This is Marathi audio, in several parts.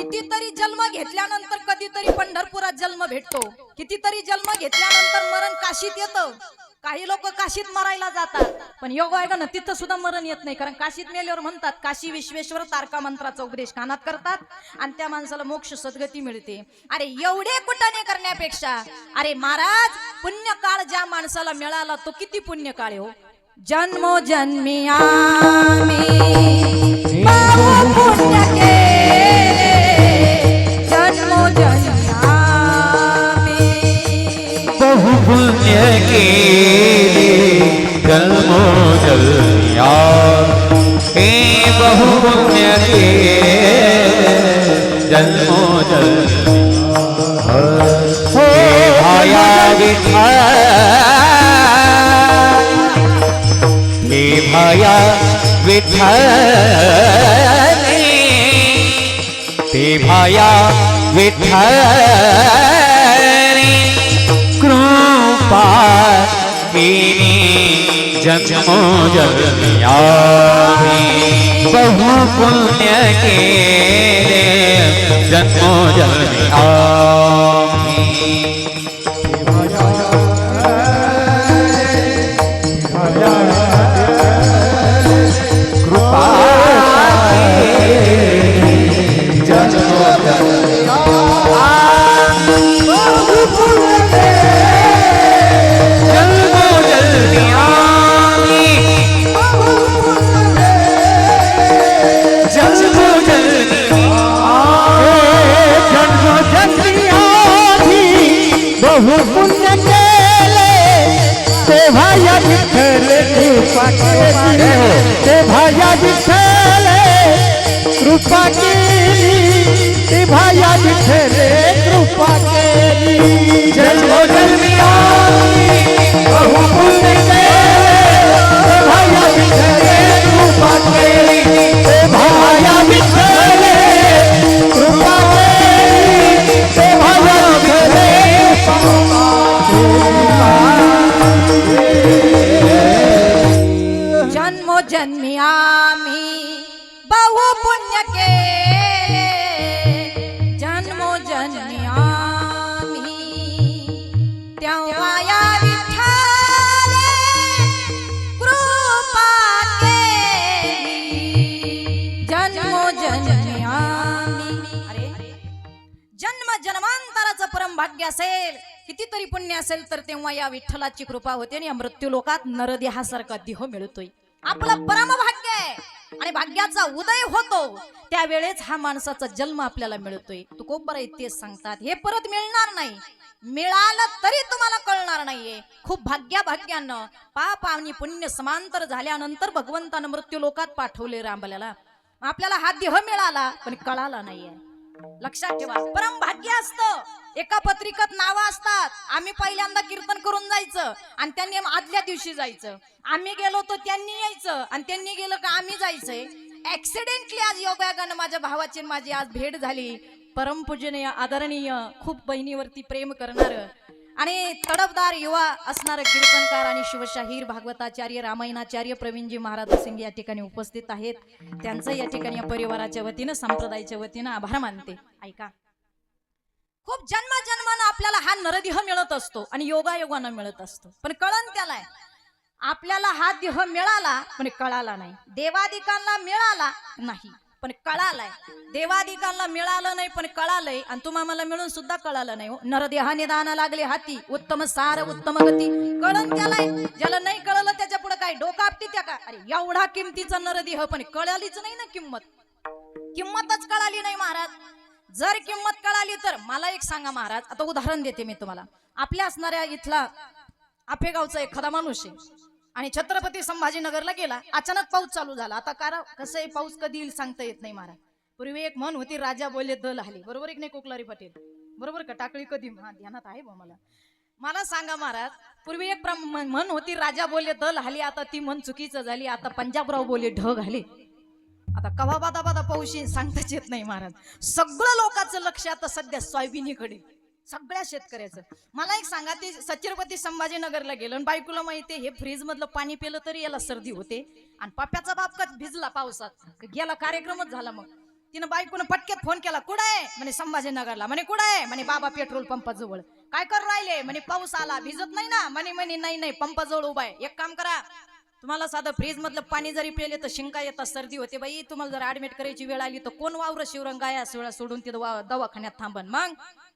कितीतरी जन्म घेतल्यानंतर कधीतरी पंढरपुरात जन्म भेटतो. कितीतरी जन्म घेतल्यानंतर मरण काशीत येतं. काही लोक काशीत मरायला जातात. पण योग आहे का ना तिथं सुद्धा मरण येत नाही. कारण काशीत मेल्यावर म्हणतात काशी विश्वेश्वर तारका मंत्राचा उपदेश कानात करतात आणि त्या माणसाला मोक्ष सद्गती मिळते. अरे एवढे कुटाने करण्यापेक्षा अरे महाराज पुण्यकाळ ज्या माणसाला मिळाला तो किती पुण्यकाळ हो? जन्मो जन्मी जन्मो जन्या हे बहुपुण्य जन्मो जन्या भाया विठ्ठल हे भाया विठ्ठल ते भाया विठ्ठल कृपा केली जन्मो जन्यामी बहु पुण्य केले जन्मो बहु पुण्य केले तेव्हा या विठ्ठल कृपा केली तेव्हा या विठ्ठल कृपा केली तेव्हा या विठ्ठल कृपा केली जन्मो भाग्य असेल कितीतरी पुण्य असेल तर तेव्हा या विठ्ठलाची कृपा होते आणि या मृत्यू लोकात नरदेहासारखा देह मिळतोय. आपलं परम भाग्य आहे. आणि भाग्याचा उदय होतो. त्यावेळेस हा माणसाचा जन्म आपल्याला मिळतोय. तुकोबर आहे तेच सांगतात हे परत मिळणार नाही. मिळालं तरी तुम्हाला कळणार नाहीये. खूप भाग्या भाग्यानं पाप आणि पुण्य समांतर झाल्यानंतर भगवंतानं मृत्यू लोकात पाठवले रामबल्याला. आपल्याला हा देह मिळाला पण कळाला नाहीये. लक्षात ठेवा परम भाग्य असतं. एका पत्रिकेत नावं असतात. आम्ही पहिल्यांदा कीर्तन करून जायचं आणि त्यांनी आदल्या दिवशी जायचं. आम्ही गेलो तर त्यांनी यायचं आणि त्यांनी गेलो का आम्ही जायचंय. ऍक्सिडेंटली आज योगायोगानं माझ्या भावाची माझी आज भेट झाली. परमपूजनीय आदरणीय खूप बहिणीवरती प्रेम करणार आणि तडफदार युवा असणारे कीर्तनकार आणि शिवशाहीर भागवताचार्य रामायणाचार्य प्रवीणजी महाराज सिंग या ठिकाणी उपस्थित आहेत. त्यांचं या ठिकाणी या परिवाराच्या वतीनं संप्रदायाच्या वतीनं आभार मानते. ऐका. खूप जन्म जन्मानं आपल्याला हा नरदेह मिळत असतो आणि योगायोगानं मिळत असतो. पण कळण त्याला आपल्याला हा देह मिळाला पण कळाला नाही. देवादिकांना मिळाला नाही पण कळालाय. देवादिकांना मिळालं नाही पण कळालंय. आणि तुम्हा मला मिळून सुद्धा कळालं नाही. हो नरदेहाने दाना लागले हाती. उत्तम सार उत्तम गती. कळण त्यालाय. ज्याला नाही कळलं त्याच्या पुढे काय डोका आपटी त्या का? अरे एवढा किमतीचा नरदेह पण कळालीच नाही ना किंमत. किंमतच कळाली नाही महाराज. जर किंमत कळाली तर मला एक सांगा महाराज आता उदाहरण देते मी तुम्हाला. आपल्या असणाऱ्या इथला आफेगावचा एखादा माणूस आहे आणि छत्रपती संभाजीनगरला गेला अचानक पाऊस चालू झाला. आता कारण कसं आहे पाऊस कधी येईल सांगता येत नाही महाराज. पूर्वी एक म्हण होती राजा बोले दल आले बरोबर एक नाही कोकलारी पटेल? बरोबर का? टाकळी कधी? हा ध्यानात आहे बा मला. मला सांगा महाराज पूर्वी एक म्हण होती राजा बोले दल आली आता ती म्हण चुकीचं झाली आता पंजाबराव बोले ढग आले आता कवा बादा बादा पाऊस येईल सांगताच येत नाही महाराज. सगळं लोकांचं लक्ष आता सध्या सोयाबीनीकडे. सगळ्या शेतकऱ्याचं. मला एक सांगा ते सचिरपती संभाजीनगरला गेलं आणि बायकोला माहिती हे फ्रीज मधलं पाणी पिलं तरी याला सर्दी होते. आणि पप्प्याचा बाप का भिजला पावसात? गेला कार्यक्रमच झाला मग. तिनं बायकोनं पटक्यात फोन केला कुठं आहे? म्हणे संभाजीनगरला. म्हणे कुठं आहे? म्हणे बाबा पेट्रोल पंपाजवळ. काय कर राहिले? म्हणे पाऊस आला भिजत नाही ना. म्हणे म्हणे नाही नाही पंपाजवळ उभा आहे. एक काम करा तुम्हाला साधं फ्रीज मधलं पाणी जरी पिले तर शिंका येतात सर्दी होते बाई. तुम्हाला जर ऍडमिट करायची वेळ आली तर कोण वावर शिवरंग गाया सोळा सोडून तिथं दवाखान्यात थांबन? मग?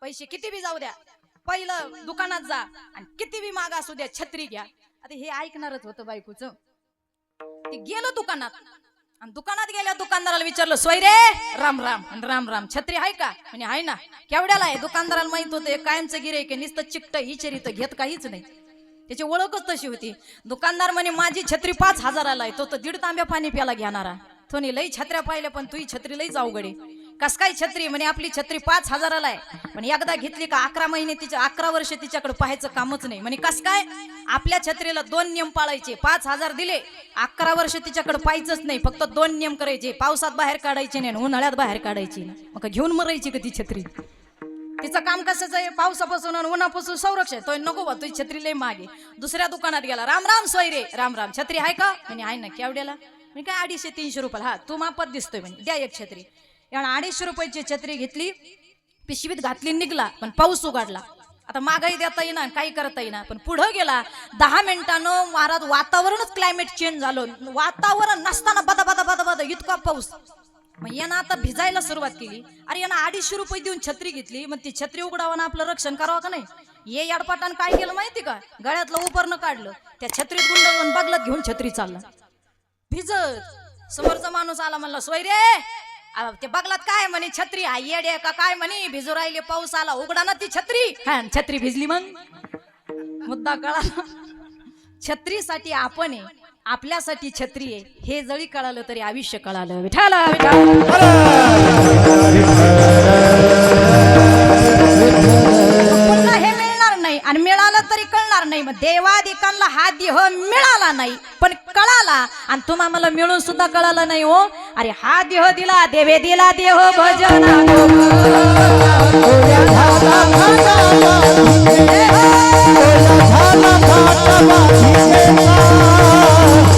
पैसे किती बी जाऊ द्या. पहिलं दुकानात जा आणि किती बी माग असू द्या छत्री घ्या. आता हे ऐकणारच होतं बायकोच. ते गेलो दुकानात. आणि दुकानात गेल्या दुकानदाराला विचारलं सोय रे राम राम आणि राम राम छत्री आहे का? म्हणजे आहे ना. केवढ्याला आहे? दुकानदाराला माहीत होतं कायमचं गिरे की नुसतं चिकट हिचरीत घेत काहीच नाही. त्याची ओळखच तशी होती. दुकानदार म्हणे माझी छत्री पाच हजाराला आहे. तो तर दीड तांब्या पाणी प्याला घेणारा. थोनी लई छत्र्या पाहिल्या पण तुही छत्री लई जाऊ गडे कस काय छत्री म्हणे आपली छत्री पाच हजाराला आहे. पण एकदा घेतली का अकरा महिने तिच्या अकरा वर्ष तिच्याकडे पाहायचं कामच नाही. म्हणे कस काय? आपल्या छत्रीला दोन नियम पाळायचे. पाच हजार दिले. अकरा वर्ष तिच्याकडे पाहायचंच नाही. फक्त दोन नियम करायचे. पावसात बाहेर काढायचे नाही आणि उन्हाळ्यात बाहेर काढायची. मग घेऊन मरायची का ती छत्री? तिचं काम कसंच आहे पावसापासून आणि उन्हापासून संरक्षण तो नको बा तुझी छत्री लय मागे दुसऱ्या दुकानात गेला राम राम सोय रे. राम राम. छत्री आहे का? म्हणे आहे ना केवड्याला मी काय अडीचशे तीनशे रुपयाला? हा तू मापत दिसतोय म्हणे द्या एक छत्री. यानं अडीचशे रुपयाची छत्री घेतली पिशवीत घातली निघला पण पाऊस उघडला. आता मागाई देता येईना काही करता येईना पण पुढं गेला दहा मिनिटानं महाराज वातावरणच क्लायमेट चेंज झालं. वातावरण नसताना बदा बदा बदा बदा इतका पाऊस. मग यानं आता भिजायला सुरुवात केली. अरे यानं अडीचशे रुपये देऊन छत्री घेतली. मग ती छत्री उघडावं आपलं रक्षण करावं का नाही? ये याडपाटानं काय केलं माहिती का? गळ्यातलं उपरणं काढलं. त्या छत्रीत गुंड बगलत घेऊन छत्री चालला. भिजत. समोरचा माणूस आला म्हणला सोय रे! ते बगलात काय म्हणे? छत्री हा येडे का काय म्हणे? भिजू राहिले पाऊस आला उघडा ना ती छत्री. हा छत्री भिजली मग. मुद्दा कळा छत्रीसाठी आपण आहे. आपल्यासाठी छत्री आहे. हे जरी कळालं तरी आयुष्य कळालं. विठाल विठाल हे मिळणार नाही आणि मिळालं तरी कळणार नाही. मग देवादिकांना हा देह मिळाला नाही पण कळाला. आणि तुम्हा मला मिळून सुद्धा कळालं नाही हो. अरे हा देह दिला देवे दिला देह भजन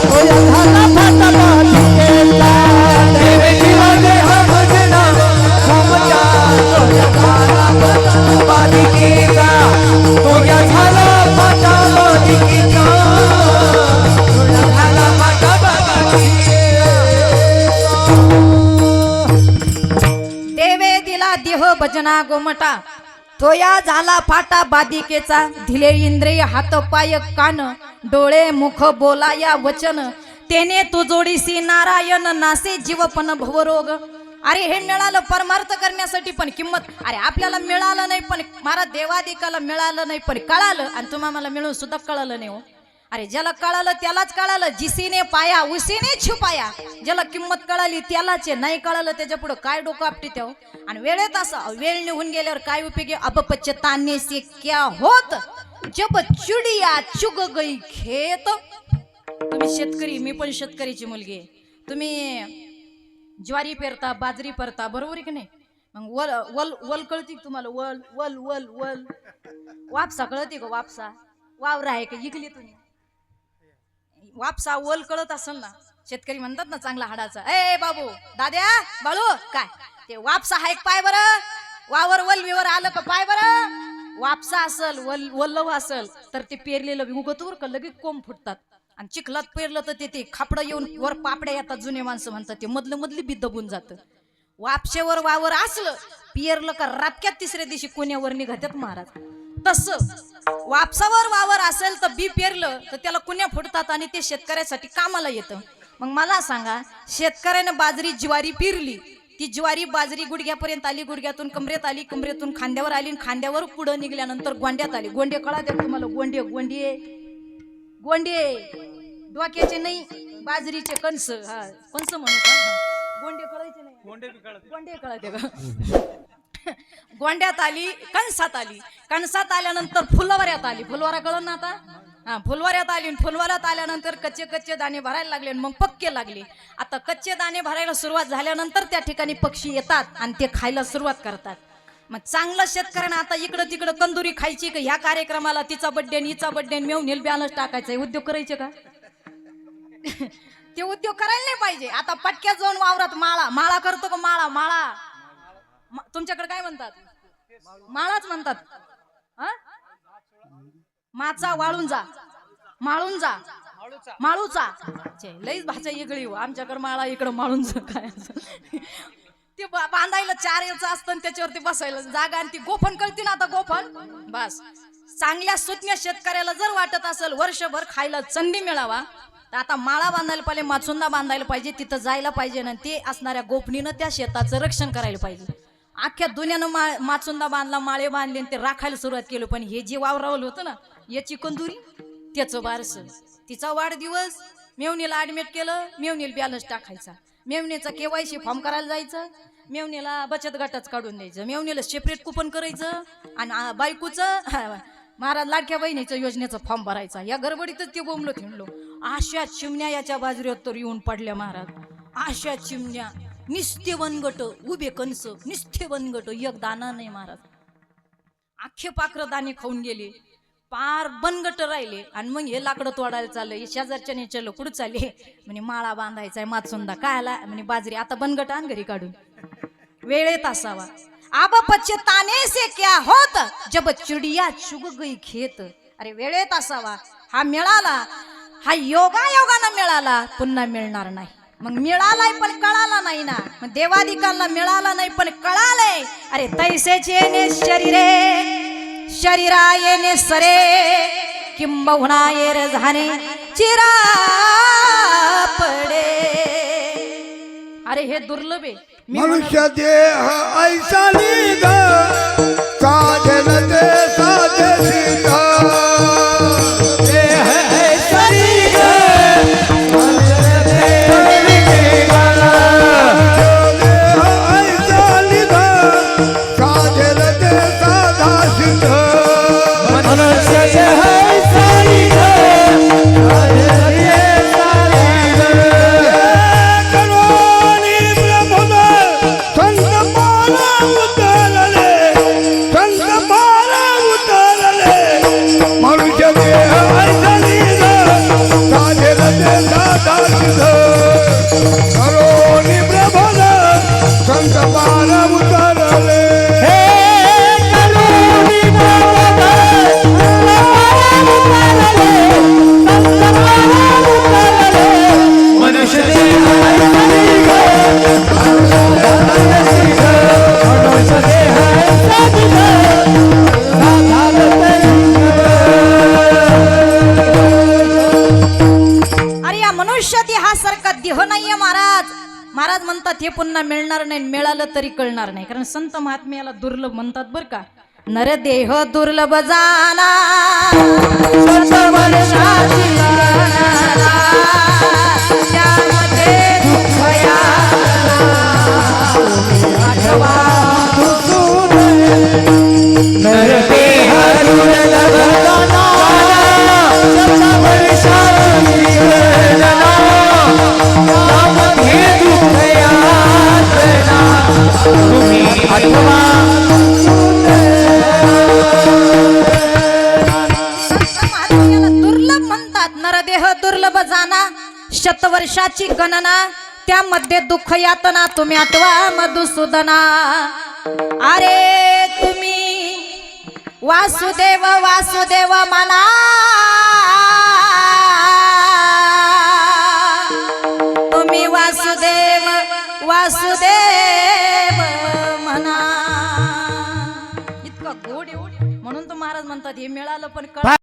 झाला फाटा बाजीकेचा तोया झाला फाटा बादिकेचा. धिले इंद्रिय हात पाय कान डोळे मुख बोलाया वचन. तेने तू जोडीसी नारायण नासे जीवपण भवरोग. अरे हे मिळालं परमार्थ करण्यासाठी पण किंमत. अरे आपल्याला मिळालं नाही पण मला देवादिकाला मिळालं नाही पण कळालं. आणि तुम्हाला मिळून सुद्धा कळालं नाही हो. अरे ज्याला कळालं त्यालाच कळालं. जिसीने पाया उसीने छुपाया. ज्याला किंमत कळाली त्यालाच आहे नाही कळालं त्याच्या पुढे काय डोकं आपटी त्या आणि वेळेत असं वेळ निघून गेल्यावर काय उपयोगी? अपपच्च ताने से क्या होत. जब चिडिया चुग गई खेत. तुम्ही शेतकरी मी पण शेतकरीची मुलगी तुम्ही ज्वारी पेरता बाजरी पेरता बरोबर आहे की नाही? मग वल वल वल कळती तुम्हाला? वल वल वल वल. वापसा कळते का वापसा? वावर आहे का इकली तुम्ही? वापसा वल कळत असेल ना. शेतकरी म्हणतात ना चांगला हाडाचा. ए बाबू दाद्या बाळू काय? ते वापसा हा एक पाय बरं. वावर वल विवर आलं का पाय बरं? वापसा असल वल वल्लव असल तर ते पेरलेलं उगतवर का लगेच कोंब फुटतात. आणि चिखलात पेरलं तर ते ते खापडं येऊन वर पापड्या येतात जुने माणसं म्हणतात. ते मधलं मधली बी दबून जातं. वापशेवर वावर असलं पेरलं का रातक्यात तिसऱ्या दिवशी कोण्यावर निघतात महाराज. तस वापसावर वावर असेल तर बी पेरलं तर त्याला कुण्या फुटतात आणि ते शेतकऱ्यासाठी कामाला येतं. मग मला सांगा शेतकऱ्यानं बाजरी ज्वारी पिरली ती ज्वारी बाजरी गुडघ्यापर्यंत आली गुडघ्यातून कमरेत आली कमरेतून खांद्यावर आली आणि खांद्यावर पुढं निघल्यानंतर गोंड्यात आली. गोंडे कळा द्या तुम्हाला गोंडे गोंडे. गोंडे. डोक्याचे नाही बाजरीचे कणस. हा कणस म्हणू का. गोंडे कळायचे नाही. गोंडे कळते. का गोंड्यात आली कणसात आली. कणसात आल्यानंतर फुलवऱ्यात आली. फुलवारा कळून ना आता? हा फुलवाऱ्यात आली आणि फुलवाऱ्यात आल्यानंतर कच्चे कच्चे दाणे भरायला लागले आणि मग पक्के लागले. आता कच्चे दाणे भरायला सुरुवात झाल्यानंतर त्या ठिकाणी पक्षी येतात आणि ते खायला सुरुवात करतात. मग चांगलं शेतकऱ्यांना आता इकडं तिकडं कंदुरी खायची का? ह्या कार्यक्रमाला तिचा बड्डे आणि हिचा बड्डे मेवनील नेल बॅलन्स टाकायचा उद्योग करायचे का? ते उद्योग करायला नाही पाहिजे. आता पटक्यात जाऊन वावरात माळा. माळा करतो का माळा? माळा. तुमच्याकडे काय म्हणतात? माळाच म्हणतात. माचा वाळून जा. माळून जा. माळूचा लईच भाषा इकडे येऊ हो. आमच्याकडे माळा इकडं माळून जा. काय ते बांधायला चार याचं असतं आणि त्याच्यावरती बसायला जागा आणि ती गोफण कळती ना आता गोफण? बस. चांगल्या सुज्ञ शेतकऱ्याला जर वाटत असेल वर्षभर खायला संधी मिळावा तर आता माळा बांधायला पाहिजे माचुंदा बांधायला पाहिजे तिथं जायला पाहिजे ना ते असणाऱ्या गोपनीनं त्या शेताचं रक्षण करायला पाहिजे. अख्ख्या दुनियानं मा माचुंदा बांधला माळे बांधले ते राखायला सुरुवात केली. पण हे जे वावरावलं होतं ना याची कंदुरी त्याचं बारस तिचा वाढदिवस मेवणीला ऍडमिट केलं मेवणीला बॅलन्स टाकायचा. मेवणीचा केवायसी फॉर्म करायला जायचं मेवणीला बचत गटाच काढून द्यायचं मेवणीला सेपरेट कुपन करायचं आणि बायकोचं महाराज लाडक्या बहिणीचं योजनेचं फॉर्म भरायचा. या गडबडीतच ते बोंबलो थिंडलो. आशा चिमण्या याच्या बाजूवर तर येऊन पडल्या महाराज. आशा चिमण्या. निस्ते वनगट उभे कणस निस्ते वनगट एक दाना नाही महाराज. अख्खे पाखरं दाणे खाऊन गेले पार बनगट राहिले आणि मग हे लाकडं तोडायला चाललं हे शेजारच्या नेचरलं कुठं चालले म्हणे माळा बांधायचा आहे मातसुंदा काय आला म्हणे बाजरी आता बनगट आण घरी काढून. वेळेत असावा. आबा पच्चे ताने से क्या होत जब चिडिया चुग गई खेत. अरे वेळेत असावा. हा मिळाला हा योगा योगानं मिळाला पुन्हा मिळणार नाही. मग मिळालाय पण कळाला नाही ना. मग देवादिकांना मिळाला नाही पण कळालंय. अरे तैसेचे येणे शरीरे शरीरा येणे सरे किंबहुना येर झाने चिरा पडे अरे हे दुर्लभ आहे. मनुष्य देह ऐसा साधन ते साधे पुन्हा मिळणार नाही मिळालं तरी कळणार नाही. कारण संत महात्म्याला दुर्लभ म्हणतात बर का नर देह दुर्लभ झाला शतवर्षाची गणना. त्यामध्ये दुःख यातना तुम्ही आठवा मधुसूदना. अरे तुम्ही वासुदेव वासुदेव म्हणा तुम्ही वासुदेव वासुदेव म्हणा. इतकं गोड म्हणून तर महाराज म्हणतात हे मिळालं पण